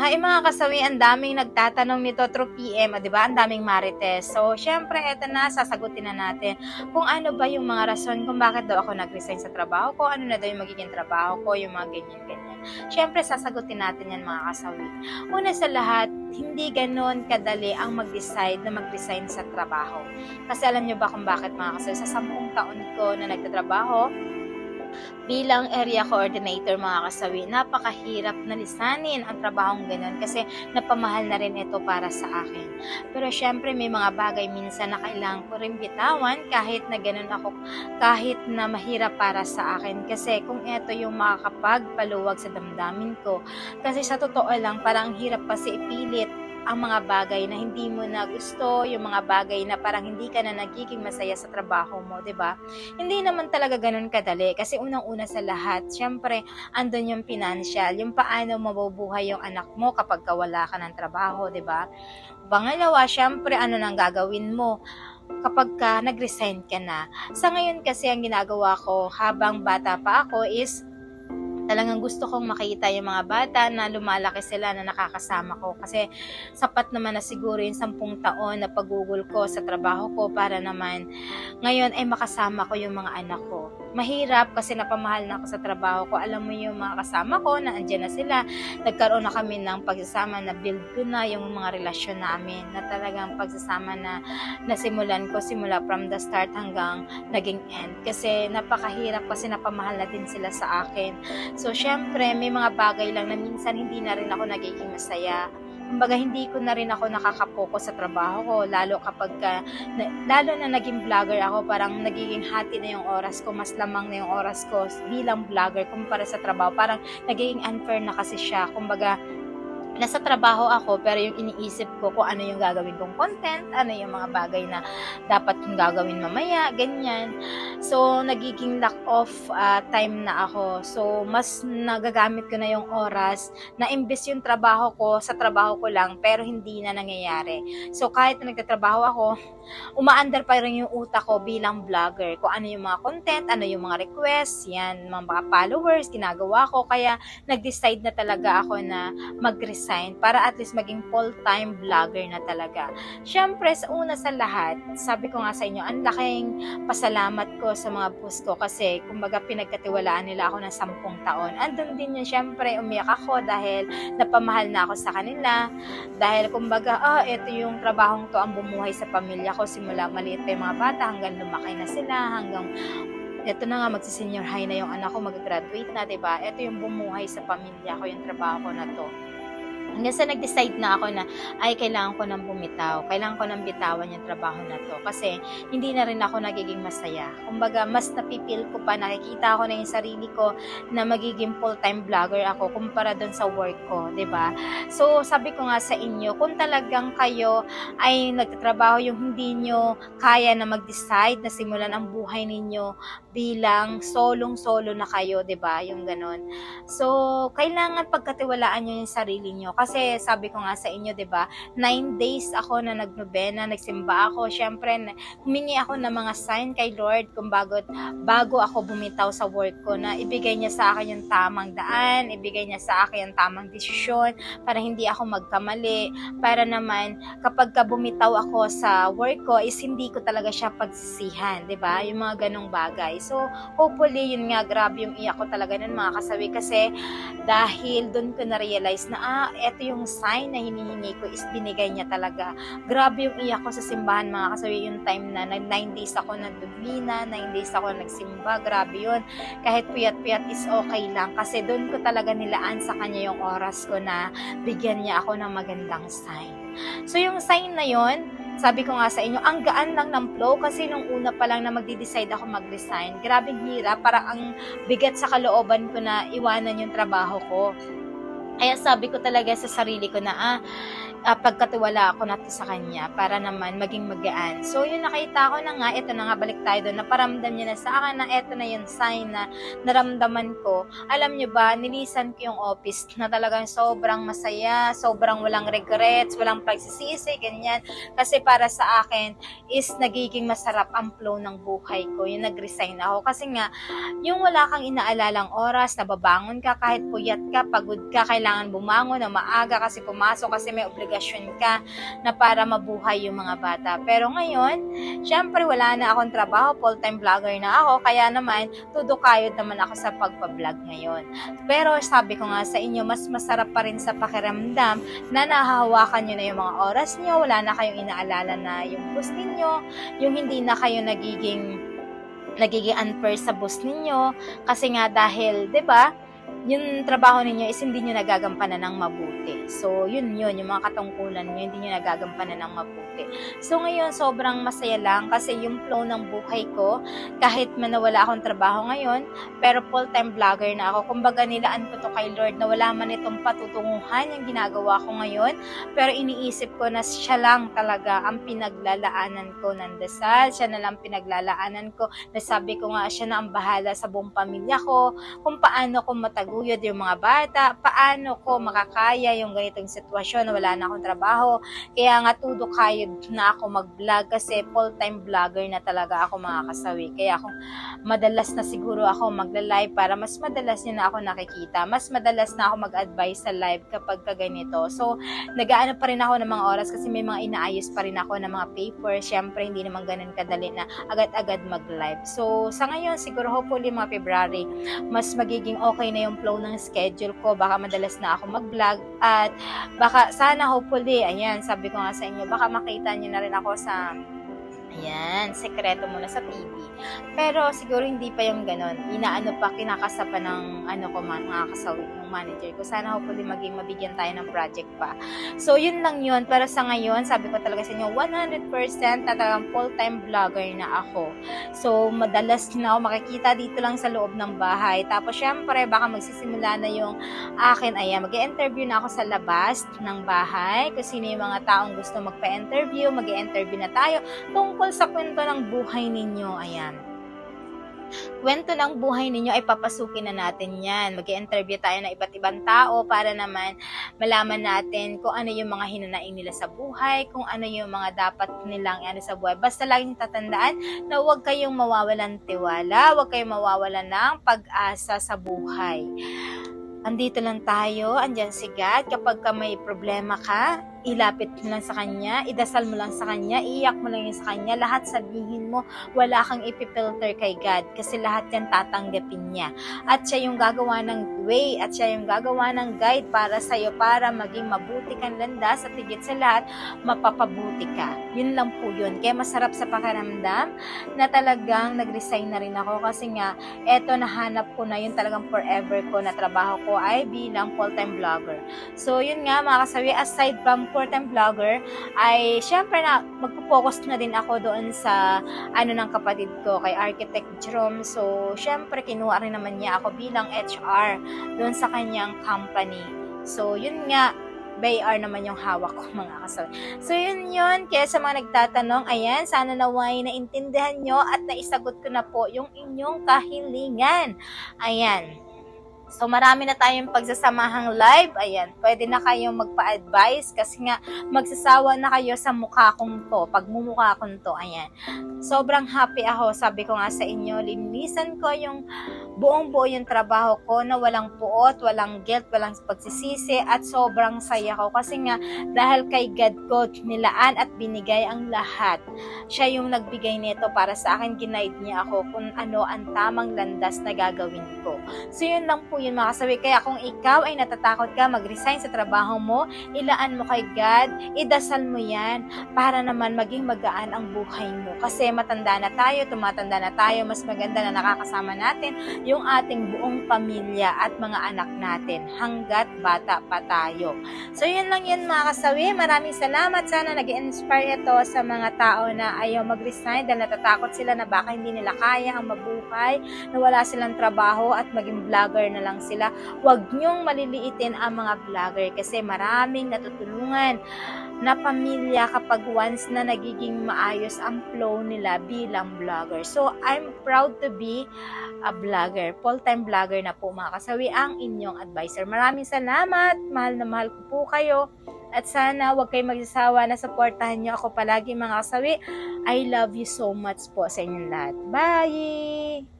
Ay, mga kasawi, ang daming nagtatanong nito through PM, ah, di ba? Ang daming marites. So, syempre, eto na, sasagutin na natin kung ano ba yung mga rason kung bakit daw ako nag-resign sa trabaho ko, ano na daw yung magiging trabaho ko, yung mga ganyan-ganyan. Syempre, sasagutin natin yan, mga kasawi. Una sa lahat, hindi ganon kadali ang mag-decide na mag-resign sa trabaho. Kasi alam nyo ba kung bakit, mga kasawi? Sa sampung taon ko na nagtatrabaho, bilang area coordinator mga kasawi, napakahirap na lisanin ang trabahong ganun kasi napamahal na rin ito para sa akin. Pero syempre may mga bagay minsan na kailangan ko rin bitawan kahit na ganun ako, kahit na mahirap para sa akin. Kasi kung ito yung makakapagpaluwag sa damdamin ko. Kasi sa totoo lang, parang hirap kasi ipilit ang mga bagay na hindi mo na gusto, yung mga bagay na parang hindi ka na nagiging masaya sa trabaho mo, 'di ba? Hindi naman talaga ganun kadali kasi unang-una sa lahat, syempre, andun yung financial, yung paano mabubuhay yung anak mo kapag ka wala ka ng trabaho, 'di ba? Pangalawa, syempre, ano nang gagawin mo? kapag ka nag-resign ka na. Sa ngayon kasi ang ginagawa ko habang bata pa ako is talagang gusto kong makita yung mga bata na lumalaki sila na nakakasama ko kasi sapat naman na siguro yung sampung taon na pagugol ko sa trabaho ko para naman ngayon ay makasama ko yung mga anak ko. Mahirap kasi napamahal na ako sa trabaho ko. Alam mo yung mga kasama ko na andyan na sila. Nagkaroon na kami ng pagsasama na build ko na yung mga relasyon namin na talagang pagsasama na nasimulan ko simula from the start hanggang naging end. Kasi napakahirap kasi napamahal na din sila sa akin. So, syempre, may mga bagay lang na minsan hindi na rin ako nagiging masaya. Kumbaga, hindi ko na rin ako nakakapokus sa trabaho ko, lalo kapag, ka, na, lalo na naging vlogger ako, parang nagiging hati na yung oras ko, mas lamang na yung oras ko bilang vlogger kumpara sa trabaho. Parang nagiging unfair na kasi siya. Kumbaga, nasa trabaho ako pero yung iniisip ko kung ano yung gagawin kong content, ano yung mga bagay na dapat kong gagawin mamaya, ganyan. So, nagiging lack of uh, time na ako. So, mas nagagamit ko na yung oras na imbes yung trabaho ko sa trabaho ko lang pero hindi na nangyayari. So, kahit na nagtatrabaho ako, umaandar pa rin yung utak ko bilang vlogger. Kung ano yung mga content, ano yung mga requests, yan, mga followers, ginagawa ko. Kaya, nag-decide na talaga ako na mag-resign para at least maging full-time vlogger na talaga. Siyempre, sa una sa lahat, sabi ko nga sa inyo, ang laking pasalamat ko sa mga boss ko kasi kumbaga pinagkatiwalaan nila ako ng sampung taon. Andun din yun, siyempre, umiyak ako dahil napamahal na ako sa kanila. Dahil kumbaga, ah, ito yung trabahong to ang bumuhay sa pamilya ko simula maliit pa yung mga bata hanggang lumaki na sila, hanggang ito na nga, magsi-senior high na yung anak ko, mag-graduate na, 'di ba? Ito yung bumuhay sa pamilya ko, yung trabaho ko na to. Hanggang sa nag-decide na ako na, ay, kailangan ko nang bumitaw. Kailangan ko nang bitawan yung trabaho na to. Kasi, hindi na rin ako nagiging masaya. Kumbaga, mas napipil ko pa, nakikita ko na yung sarili ko na magiging full-time vlogger ako kumpara dun sa work ko, ba So, sabi ko nga sa inyo, kung talagang kayo ay nagtatrabaho yung hindi nyo kaya na mag-decide na simulan ang buhay ninyo bilang solong-solo na kayo, ba Yung ganon. So, kailangan pagkatiwalaan nyo yung sarili nyo kasi sabi ko nga sa inyo, 'di ba? Nine days ako na nagnobena, nagsimba ako. Syempre, humingi ako ng mga sign kay Lord kung bago bago ako bumitaw sa work ko na ibigay niya sa akin yung tamang daan, ibigay niya sa akin yung tamang desisyon para hindi ako magkamali, para naman kapag ka bumitaw ako sa work ko is hindi ko talaga siya pagsisihan, 'di ba? Yung mga ganong bagay. So, hopefully yun nga grabe yung iyak ko talaga nun mga kasawi kasi dahil doon ko na-realize na ah, eto yung sign na hinihingi ko is binigay niya talaga. Grabe yung iyak ko sa simbahan mga kasawi yung time na 9 days ako nagdumina, 9 days ako nagsimba, grabe yun. Kahit puyat-puyat is okay lang kasi doon ko talaga nilaan sa kanya yung oras ko na bigyan niya ako ng magandang sign. So yung sign na yon sabi ko nga sa inyo, ang gaan lang ng flow kasi nung una pa lang na magde-decide ako mag-resign, grabe hirap, para ang bigat sa kalooban ko na iwanan yung trabaho ko. Kaya sabi ko talaga sa sarili ko na, ah, ah, pagkatiwala ako na to sa kanya para naman maging magaan. So, yun nakita ko na nga, ito na nga, balik tayo doon, naparamdam niya na sa akin na ito na yung sign na naramdaman ko. Alam niyo ba, nilisan ko yung office na talagang sobrang masaya, sobrang walang regrets, walang pagsisisi, ganyan. Kasi para sa akin, is nagiging masarap ang flow ng buhay ko, yung nag-resign ako. Kasi nga, yung wala kang inaalalang oras, nababangon ka kahit puyat ka, pagod ka, kailangan bumangon na maaga kasi pumasok kasi may obligasyon ka na para mabuhay yung mga bata. Pero ngayon, syempre wala na akong trabaho, full-time vlogger na ako, kaya naman, tudukayod naman ako sa pagpa-vlog ngayon. Pero sabi ko nga sa inyo, mas masarap pa rin sa pakiramdam na nahahawakan nyo na yung mga oras nyo, wala na kayong inaalala na yung boss ninyo, yung hindi na kayo nagiging nagiging unfair sa boss ninyo kasi nga dahil 'di ba yung trabaho ninyo is hindi nyo nagagampanan ng mabuti. So, yun yun, yung mga katungkulan nyo, hindi nyo nagagampanan ng mabuti. So, ngayon, sobrang masaya lang kasi yung flow ng buhay ko, kahit man nawala akong trabaho ngayon, pero full-time vlogger na ako. Kumbaga, nilaan ko to kay Lord na wala man itong patutunguhan yung ginagawa ko ngayon, pero iniisip ko na siya lang talaga ang pinaglalaanan ko ng dasal, siya na lang pinaglalaanan ko, nasabi ko nga siya na ang bahala sa buong pamilya ko, kung paano ko mataguyod yung mga bata, paano ko makakaya yung ganitong sitwasyon na wala na akong trabaho. Kaya nga tudo kayod na ako mag-vlog kasi full-time vlogger na talaga ako mga kasawi. Kaya ako madalas na siguro ako magla-live para mas madalas niyo na ako nakikita. Mas madalas na ako mag-advise sa live kapag kaganito. So, nagaano pa rin ako ng mga oras kasi may mga inaayos pa rin ako ng mga paper. Siyempre, hindi naman ganun kadali na agad-agad mag-live. So, sa ngayon, siguro hopefully mga February, mas magiging okay na yung flow ng schedule ko. Baka madalas na ako mag-vlog at baka sana hopefully, ayan, sabi ko nga sa inyo, baka makita niyo na rin ako sa Ayan, sekreto muna sa TV. Pero siguro hindi pa yung ganon. Inaano pa, kinakasa pa ng ano ko man, mga kasawi, manager ko. Sana hopefully maging mabigyan tayo ng project pa. So, yun lang yun. Pero sa ngayon, sabi ko talaga sa inyo, 100% na talagang full-time vlogger na ako. So, madalas na ako makikita dito lang sa loob ng bahay. Tapos, syempre, baka magsisimula na yung akin, ayan, mag-interview na ako sa labas ng bahay. Kung sino yung mga taong gusto magpa-interview, mag-interview na tayo tungkol sa kwento ng buhay ninyo. Ayan. Kwento ng buhay ninyo ay papasukin na natin yan. mag interview tayo ng iba't ibang tao para naman malaman natin kung ano yung mga hinanaing nila sa buhay, kung ano yung mga dapat nilang ano sa buhay. Basta laging tatandaan na huwag kayong mawawalan tiwala, huwag kayong mawawalan ng pag-asa sa buhay. Andito lang tayo, andyan si God. Kapag ka may problema ka, ilapit mo lang sa kanya, idasal mo lang sa kanya, iiyak mo lang yun sa kanya, lahat sabihin mo, wala kang ipipilter kay God kasi lahat yan tatanggapin niya. At siya yung gagawa ng way, at siya yung gagawa ng guide para sa'yo para maging mabuti kang landas at higit sa lahat, mapapabuti ka. Yun lang po yun. Kaya masarap sa pakiramdam na talagang nag-resign na rin ako kasi nga, eto nahanap ko na yun talagang forever ko na trabaho ko ay bilang full-time vlogger. So, yun nga mga kasawi, aside from full-time vlogger, ay syempre na magpo-focus na din ako doon sa ano ng kapatid ko, kay Architect Jerome. So, syempre kinuha rin naman niya ako bilang HR doon sa kanyang company. So, yun nga, BR naman yung hawak ko mga kasawi. So, yun yun. Kaya sa mga nagtatanong, ayan, sana naway naintindihan nyo at naisagot ko na po yung inyong kahilingan. Ayan. So, marami na tayong pagsasamahang live. Ayan, pwede na kayong magpa-advise kasi nga magsasawa na kayo sa mukha kong to, pagmumukha kong to. Ayan. Sobrang happy ako. Sabi ko nga sa inyo, linisan ko yung buong buo yung trabaho ko na walang puot, walang guilt, walang pagsisisi at sobrang saya ko kasi nga dahil kay God ko nilaan at binigay ang lahat. Siya yung nagbigay nito para sa akin, ginaid niya ako kung ano ang tamang landas na gagawin ko. So yun lang po yun mga kasawi. Kaya kung ikaw ay natatakot ka mag-resign sa trabaho mo, ilaan mo kay God, idasal mo yan para naman maging magaan ang buhay mo. Kasi matanda na tayo, tumatanda na tayo, mas maganda na nakakasama natin yung ating buong pamilya at mga anak natin hanggat bata pa tayo. So yun lang yun mga kasawi. Maraming salamat. Sana nag-inspire ito sa mga tao na ayaw mag-resign dahil natatakot sila na baka hindi nila kaya ang mabuhay, na wala silang trabaho at maging vlogger na lang lang sila. Huwag niyong maliliitin ang mga vlogger kasi maraming natutulungan na pamilya kapag once na nagiging maayos ang flow nila bilang vlogger. So, I'm proud to be a vlogger. Full-time vlogger na po mga kasawi ang inyong advisor. Maraming salamat. Mahal na mahal ko po kayo. At sana huwag kayong magsasawa na supportahan niyo ako palagi mga kasawi. I love you so much po sa inyong lahat. Bye!